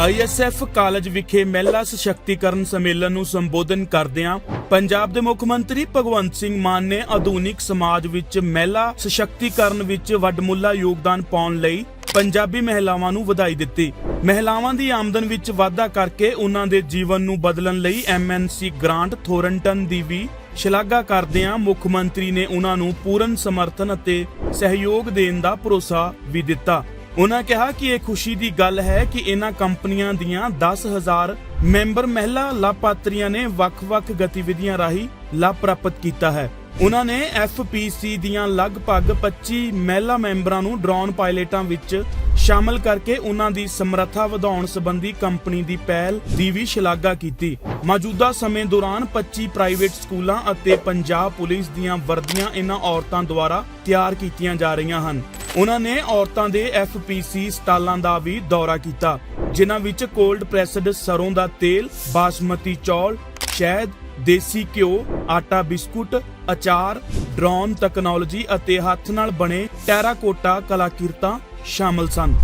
ਆਈਐਸਐਫ college ਵਿਖੇ ਮਹਿਲਾ ਸਸ਼ਕਤੀਕਰਨ ਸੰਮੇਲਨ ਨੂੰ ਸੰਬੋਧਨ ਕਰਦਿਆਂ ਪੰਜਾਬ ਦੇ ਮੁੱਖ ਮੰਤਰੀ ਭਗਵੰਤ ਸਿੰਘ ਮਾਨ ਨੇ ਆਧੁਨਿਕ ਸਮਾਜ ਵਿੱਚ ਮਹਿਲਾ ਸਸ਼ਕਤੀਕਰਨ ਵਿੱਚ ਵੱਡਮੁੱਲਾ ਯੋਗਦਾਨ ਪਾਉਣ ਲਈ ਪੰਜਾਬੀ ਮਹਿਲਾਵਾਂ ਨੂੰ ਵਧਾਈ ਦਿੱਤੀ। ਮਹਿਲਾਵਾਂ ਦੀ ਆਮਦਨ ਵਿੱਚ ਵਾਧਾ ਕਰਕੇ ਉਹਨਾਂ ਦੇ ਜੀਵਨ ਨੂੰ ਬਦਲਣ ਲਈ ਐਮਐਨਸੀ ਗ੍ਰਾਂਟ ਥੋਰਨਟਨ ਦੀ ਵੀ ਸ਼ਲਾਘਾ ਕਰਦਿਆਂ ਮੁੱਖ ਮੰਤਰੀ ਨੇ ਉਹਨਾਂ ਨੂੰ ਪੂਰਨ ਸਮਰਥਨ ਅਤੇ ਸਹਿਯੋਗ ਦੇਣ ਦਾ ਭਰੋਸਾ ਵੀ ਦਿੱਤਾ। ਉਹਨਾਂ ਕਿਹਾ ਕਿ ਇਹ ਖੁਸ਼ੀ ਦੀ ਗੱਲ ਹੈ ਕਿ ਇਹਨਾਂ ਕੰਪਨੀਆਂ ਦੀਆਂ 10000 ਮੈਂਬਰ ਮਹਿਲਾ ਲਾਭਪਾਤਰੀਆਂ ਨੇ ਵੱਖ-ਵੱਖ ਗਤੀਵਿਧੀਆਂ ਰਾਹੀਂ ਲਾਭ ਪ੍ਰਾਪਤ ਕੀਤਾ ਹੈ। ਉਹਨਾਂ ਨੇ FPC ਦੀਆਂ ਲਗਭਗ 25 ਮਹਿਲਾ ਮੈਂਬਰਾਂ ਨੂੰ ਡਰੋਨ ਪਾਇਲਟਾਂ ਵਿੱਚ ਸ਼ਾਮਲ ਕਰਕੇ ਉਹਨਾਂ ਦੀ ਸਮਰੱਥਾ ਵਧਾਉਣ ਸੰਬੰਧੀ ਕੰਪਨੀ ਦੀ ਪਹਿਲ ਦੀ ਵੀ ਸ਼ਲਾਘਾ ਕੀਤੀ। ਮੌਜੂਦਾ ਸਮੇਂ ਦੌਰਾਨ 25 ਪ੍ਰਾਈਵੇਟ ਸਕੂਲਾਂ ਅਤੇ ਪੰਜਾਬ ਪੁਲਿਸ ਦੀਆਂ ਵਰਦੀਆਂ ਇਹਨਾਂ ਔਰਤਾਂ ਦੁਆਰਾ ਤਿਆਰ ਕੀਤੀਆਂ ਜਾ ਰਹੀਆਂ ਹਨ। ਉਹਨਾਂ ਨੇ ਔਰਤਾਂ ਦੇ FPC ਸਟਾਲਾਂ ਦਾ ਵੀ ਦੌਰਾ ਕੀਤਾ, ਜਿਨ੍ਹਾਂ ਵਿੱਚ ਕੋਲਡ ਪ੍ਰੈਸਡ ਸਰੋਂ ਦਾ ਤੇਲ, ਬਾਸਮਤੀ ਚੌਲ, ਸ਼ਹਿਦ, ਦੇਸੀ ਘਿਓ, ਆਟਾ ਬਿਸਕੁਟ, ਅਚਾਰ, ਡਰੋਨ ਤਕਨਾਲੋਜੀ ਅਤੇ ਹੱਥ ਨਾਲ ਬਣੇ ਟੈਰਾਕੋਟਾ ਕਲਾਕ੍ਰਿਤਾਂ ਸ਼ਾਮਲ ਸਨ।